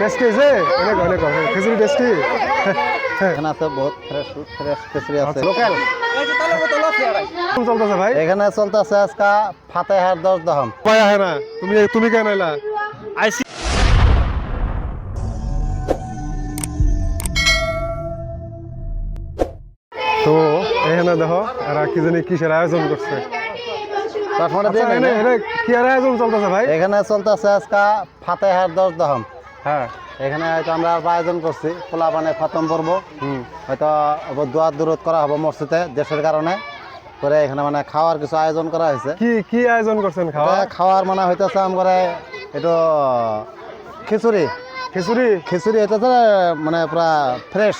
Tasty হয়েছে অনেক অনেক অনেক। খিচুড়ি টেস্টি এখানে আছে বহুত ফ্রেশ ফ্রেশ খিচুড়ি আছে। আচ্ছা। লোকাল কেমন চলতেছে ভাই? এখানে চলতেছে আজকে ফাতেহার দশ দহম ভাই আহে না? তুমি তুমি কেন এলা? আইসি তো এখানে দেখো এরা কি জানি কিসের আয়োজন করছে। আচ্ছা, কি আর আয়োজন চলতেছে ভাই? এখানে চলতেছে আজকে ফাতেহার দশ দহম হ্যাঁ এখানে হয়তো আমরা আয়োজন করছি খোলা পানে খতম হুম। হয়তো আবার দোয়া দূরত করা হবে মসজিদে দেশের কারণে। করে এখানে মানে খাওয়ার কিছু আয়োজন করা হয়েছে। কি কি আয়োজন করছেন খাওয়া খাওয়ার? মানে হইতেছে আমরা একটু খিচুড়ি। খিচুড়ি? খিচুড়ি হইতেছে মানে পুরা ফ্রেশ।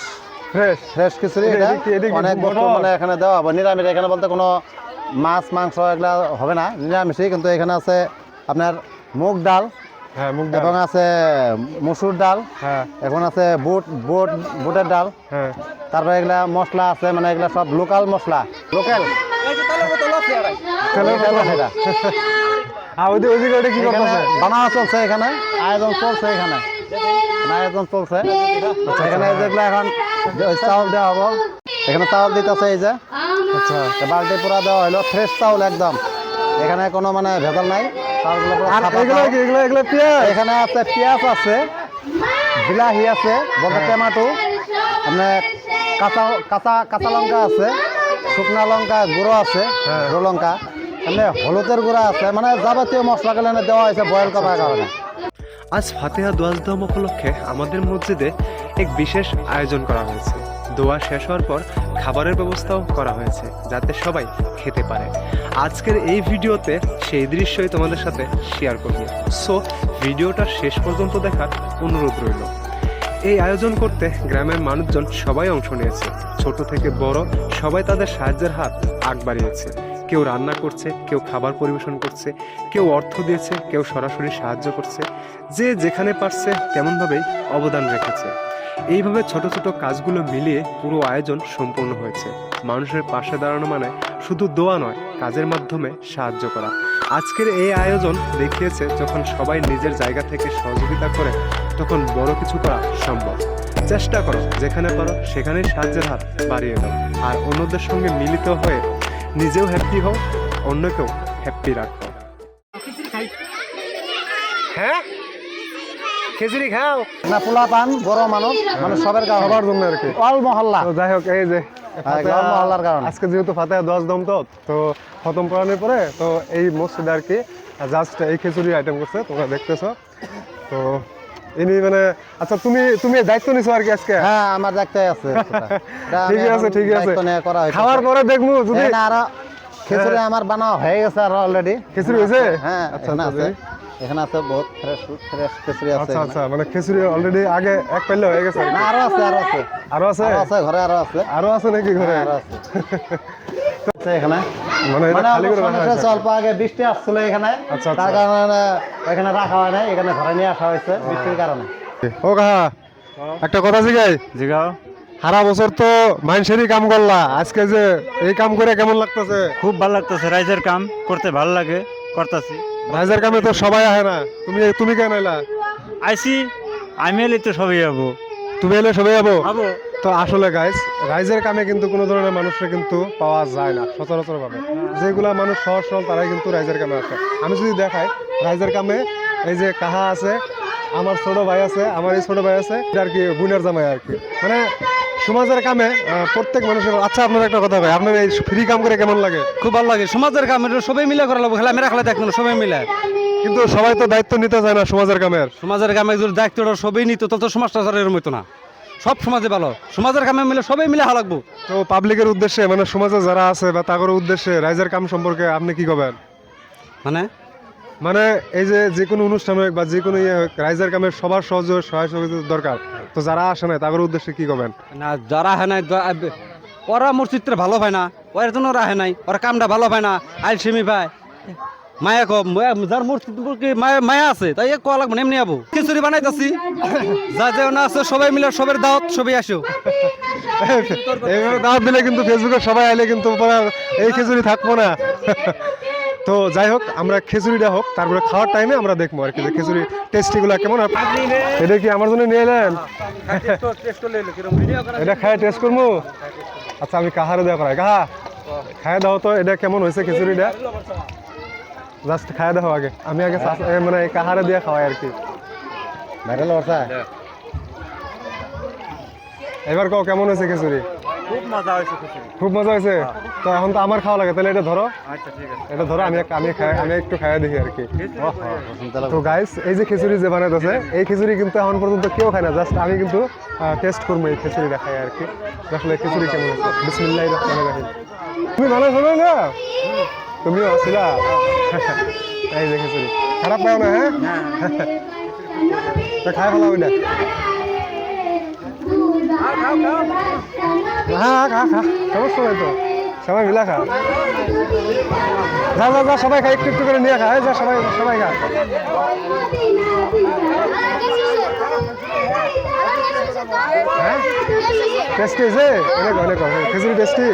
ফ্রেশ। ফ্রেশ খিচুড়ি এটা- অনেক বস্তু মানে এখানে দেওয়া হবে। নিরামিষ এখানে বলতে কোনো মাছ মাংস এগুলা হবে না নিরামিষই। কিন্তু এখানে আছে আপনার মুগ ডাল এবং আছে মসুর ডাল হ্যাঁ। এখন আছে বুট বুট বুটের ডাল। হ্যাঁ। তারপরে এগুলা মশলা আছে মানে এগুলা সব লোকাল মশলা। লোকাল বানানো চলছে এখানে আয়োজন চলছে এখানে। এখানে আয়োজন চলছে। আচ্ছা, এখানে যেগুলো এখন চাউল দেওয়া হব। এখানে চাউল দিতেছে এই যে। আচ্ছা। বালতি পুরা দেওয়া হলো ফ্রেশ চাউল একদম। এখানে কোনো মানে ভেজাল নাই। এখানে আছে পেঁয়াজ আছে বিলাহি আছে বলতে টমেটো আপনার কাঁচা কাঁচা কাঁচা লঙ্কা আছে শুকনা লঙ্কা গুঁড়ো আছে হ্যাঁ। গুঁড়ো লঙ্কা এমনি হলুদের গুঁড়া আছে মানে যাবতীয় মশলাগুলো এনে দেওয়া হয়েছে বয়েল করার কারণে আজ ফাতেহা দোয়াজদম উপলক্ষে আমাদের মসজিদে এক বিশেষ আয়োজন করা হয়েছে। দোয়া শেষ হওয়ার পর খাবারের ব্যবস্থাও করা হয়েছে, যাতে সবাই খেতে পারে। আজকের এই ভিডিওতে সেই দৃশ্যই তোমাদের সাথে শেয়ার করব। সো ভিডিওটা শেষ পর্যন্ত দেখার অনুরোধ রইল। এই আয়োজন করতে গ্রামের মানুষজন সবাই অংশ নিয়েছে। ছোট থেকে বড় সবাই তাদের সাহায্যের হাত আগ বাড়িয়েছে। কেউ রান্না করছে, কেউ খাবার পরিবেশন করছে, কেউ অর্থ দিয়েছে, কেউ সরাসরি সাহায্য করছে। যে যেখানে পারছে তেমনভাবেই অবদান রেখেছে। এইভাবে ছোট ছোট কাজগুলো মিলিয়ে পুরো আয়োজন সম্পূর্ণ হয়েছে। মানুষের পাশে দাঁড়ানো মানে শুধু দোয়া নয় কাজের মাধ্যমে সাহায্য করা। আজকের এই আয়োজন দেখিয়েছে যখন সবাই নিজের জায়গা থেকে সহযোগিতা করে তখন বড় কিছু করা সম্ভব। চেষ্টা করো যেখানে পারো সেখানেই সাহায্যের হাত বাড়িয়ে দাও। আর অন্যদের সঙ্গে মিলিত হয়ে নিজেও হ্যাপি হও অন্যকেও হ্যাপি রাখো। হ্যাঁ? খিচুড়ি খাও। না পোলা পান বড় মানুষ মানে সবের কারণে। সবার জন্য আর কি। অল মহল্লা। তো যাই হোক এই যে মহল্লার কারণে। আজকে যেহেতু ফাতেহা দশ দম তো তো খতম পড়ানোর পরে তো এই মসজিদে আর কি জাস্ট এই খিচুড়ি আইটেম করছে তোমরা দেখতেছো। তো ইনি মানে আচ্ছা তুমি তুমি দায়িত্ব নিছো আর কি আজকে? হ্যাঁ আমার দেখতে আছে ঠিক আছে ঠিক আছে। দায়িত্ব খাওয়ার পরে দেখব যদি এখানে আরও খিচুড়ি আমার বানানো হয়ে গেছে আর অলরেডি খিচুড়ি হয়েছে? হ্যাঁ আচ্ছা, এখানে আচ্ছা, আছে। এখানে আছে বহুত ফ্রেশ ফ্রেশ খিচুড়ি আছে আচ্ছা আচ্ছা মানে খিচুড়ি অলরেডি আগে এক পাইলে হয়ে গেছে? না আরও আছে আরও আছে। আরও আছে? আছে ঘরে আরও আছে। আরও আছে নাকি ঘরে? হ্যাঁ, আরও আছে। এখানে। মানে মানে খালি করে রাখা অল্প আগে বৃষ্টি আসছিল এখানে। আচ্ছা, আচ্ছা। তার কারণে এখানে রাখা হয় এখানে ঘরে নিয়ে আসা হয়েছে বৃষ্টির কারণে। ও কাহা একটা কথা জিগাই। জিগাও। সারা বছর তো মানুষেরই কাম করলা। আজকে যে এই কাম করে কেমন লাগতেছে? খুব ভালো লাগতেছে রাইজের কাম করতে ভালো লাগে। করতেছি। রাইজের কামে তো সবাই আহে না। তুমি তুমি কেন এলা আইসি আমি এলে তো সবই যাব তুমি এলে সবাই যাব তো আসলে গাইস রাইজের কামে কিন্তু কোনো ধরনের মানুষরা কিন্তু পাওয়া যায় না সচরাচর ভাবে যেগুলা মানুষ সহজ সরল তারাই কিন্তু রাইজের কামে আসে। আমি যদি দেখাই রাইজের কামে এই যে কাহা আছে আমার ছোট ভাই আছে আমার এই ছোট ভাই আছে আর কি বোনের জামাই আর কি। মানে সমাজের কামে প্রত্যেক মানুষের আচ্ছা আপনার একটা কথা ভাই আপনার এই ফ্রি কাম করে কেমন লাগে? খুব ভালো লাগে। সমাজের কাম সবাই মিলে করা লাগবে খেলা মেরা খেলা দেখবেন সবাই মিলে। কিন্তু সবাই তো দায়িত্ব নিতে চায় না সমাজের কামের। সমাজের কামে যদি দায়িত্বটা সবাই নিত তত সমাজটা আর এরম হইতো না। সব সমাজে ভালো। সমাজের কামে মিলে সবাই মিলে হা লাগবো। তো পাবলিকের উদ্দেশ্যে মানে সমাজে যারা আছে বা তাগর উদ্দেশ্যে রাইজের কাম সম্পর্কে আপনি কি করবেন মানে? মানে এই যে যে কোনো অনুষ্ঠান হোক বা যে কোনো ইয়ে হোক রাইজের কামে সবার সহযোগ সহায় সহযোগিতা দরকার। তো যারা আসে না তাদের উদ্দেশ্যে কি করবেন না যারা হ্যাঁ নাই আব- ওরা মসজিদটা ভালো পায় না। ওর জন্য ওরা হ্যাঁ নাই। ওরা কামটা ভালো পায় না। আইল সেমি পায়। মায়া কম। যার কি মায়া আছে তাই কোয়া লাগবে এমনি যাব খিচুড়ি বানাইতাছি। যা যে না আছে সবাই মিলে সবের দাওয়াত সবাই আসো। এইভাবে দাওয়াত দিলে কিন্তু ফেসবুকে সবাই আইলে কিন্তু এই খিচুড়ি থাকব না। তো যাই হোক আমরা খিচুড়িটা হোক তারপরে খাওয়ার টাইমে আমরা দেখব আর কি যে খিচুড়ি টেস্টিগুলো কেমন এটা কি আমার জন্য নিয়ে এলেন? এটা খায় টেস্ট করব আচ্ছা আমি কাহারে দেওয়া করাই। কাহা? খায় দাও তো এটা কেমন হয়েছে খিচুড়িটা? জাস্ট খায় দাও আগে। আমি আগে মানে কাহারে দিয়ে খাওয়াই আর কি। ভাইরাল এবার কও কেমন হয়েছে খিচুড়ি? খুব মজা হয়েছে খুব মজা হয়েছে? তো এখন তো আমার খাওয়া লাগে তাহলে এটা ধরো। আচ্ছা ঠিক আছে। এটা ধরো আমি আমি খাই আমি একটু খাইয়া দেখি আর কি। তো গাইস এই যে খিচুড়ি যে বানাইতেছে এই খিচুড়ি কিন্তু এখন পর্যন্ত কেউ খায় না জাস্ট আমি কিন্তু টেস্ট করব এই খিচুড়িটা খাই আর কি। আসলে খিচুড়ি কেমন হচ্ছে বিসমিল্লাহ রহমান রাহিম। তুমি বানাইছো না না? তুমিও আসিলা? এই যে খিচুড়ি। খারাপ পাও না হ্যাঁ? তো খাই ফেলা ওইটা সবাই মিলা খা যা যা যা সবাই খা একটু একটু করে নিয়ে খা যা সবাই সবাই খা টেস্টি হয়েছে অনেক অনেক টেস্টি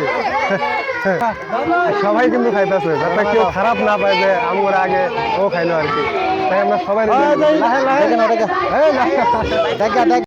সবাই কিন্তু খাইতেছে যাতে কেউ খারাপ না পায় যে আমার আগে ও খাইলো আর কি তাই আমরা সবাই